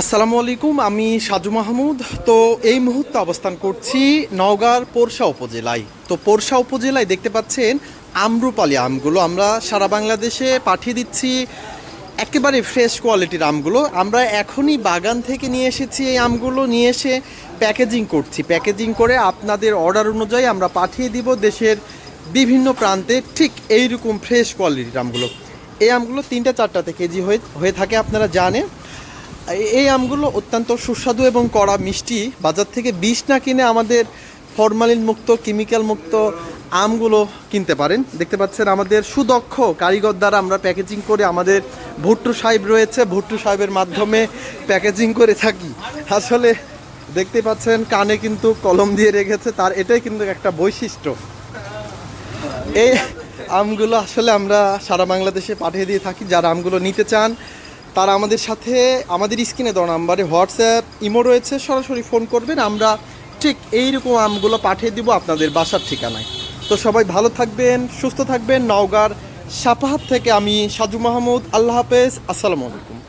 আসসালামু আলাইকুম, আমি সাজু মাহমুদ। তো এই মুহূর্তে অবস্থান করছি নওগাঁর পোরশা উপজেলায়। তো পোরশা উপজেলায় দেখতে পাচ্ছেন আমরুপালি আমগুলো। আমরা সারা বাংলাদেশে পাঠিয়ে দিচ্ছি একেবারে ফ্রেশ কোয়ালিটির আমগুলো। আমরা এখনই বাগান থেকে নিয়ে এসেছি এই আমগুলো। নিয়ে এসে প্যাকেজিং করছি। প্যাকেজিং করে আপনাদের অর্ডার অনুযায়ী আমরা পাঠিয়ে দিব দেশের বিভিন্ন প্রান্তে ঠিক এইরকম ফ্রেশ কোয়ালিটির আমগুলো। এই আমগুলো তিনটা চারটাতে কেজি হয়ে হয়ে থাকে, আপনারা জানেন। এই- আমগুলো অত্যন্ত সুস্বাদু এবং কড়া, মিষ্টি। বাজার থেকে বিষ না কিনে আমাদের ফরমালিন মুক্ত, কেমিক্যাল মুক্ত আমগুলো কিনতে পারেন। দেখতে পাচ্ছেন আমাদের সুদক্ষ কারিগর দ্বারা আমরা প্যাকেজিং করে আমাদের ভুট্টু সাহেব রয়েছে। ভুট্টু সাহেবের মাধ্যমে প্যাকেজিং করে থাকি। আসলে দেখতে পাচ্ছেন কানে কিন্তু কলম দিয়ে রেখেছে, তার এটাই কিন্তু একটা বৈশিষ্ট্য। এই আমগুলো আসলে আমরা সারা বাংলাদেশে পাঠিয়ে দিয়ে থাকি। যারা আমগুলো নিতে চান তারা আমাদের সাথে আমাদের স্ক্রিনে দেওয়া নাম্বারে হোয়াটসঅ্যাপ, ইমো রয়েছে, সরাসরি ফোন করবেন। আমরা ঠিক এইরকম আমগুলো পাঠিয়ে দিব আপনাদের বাসার ঠিকানায়। তো সবাই ভালো থাকবেন, সুস্থ থাকবেন। নওগাঁর সাপাহাত থেকে আমি সাজু মাহমুদ। আল্লাহ হাফেজ। আসসালামু আলাইকুম।